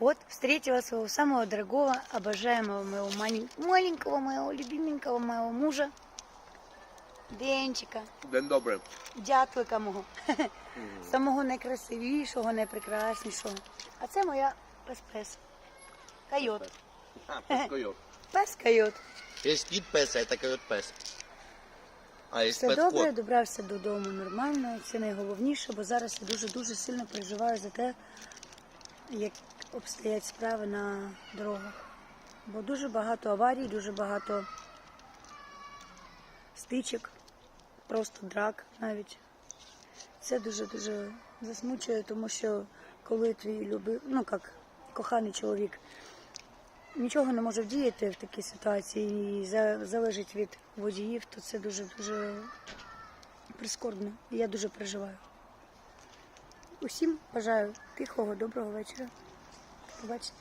Вот встретила своего самого дорогого, обожаемого моего малень- маленького, моего любименького моего мужа, Денчика, День добрий. дятлика мого, самого найкрасивішого, найпрекраснішого. А це моя пес-пес. Койот. А, пескойот. Пес койот. Є кіт пес, а це койот пес. А є Все добре, добрався додому нормально. Це найголовніше, бо зараз я дуже-дуже сильно переживаю за те, як обстоять справи на дорогах. Бо дуже багато аварій, дуже багато стичок, просто драк навіть. Це дуже-дуже засмучує, тому що коли твій любив, ну як коханий чоловік нічого не може вдіяти в такій ситуації і залежить від водіїв, то це дуже-дуже прискорбно. І я дуже переживаю. Усім бажаю тихого, доброго вечора. Побачите.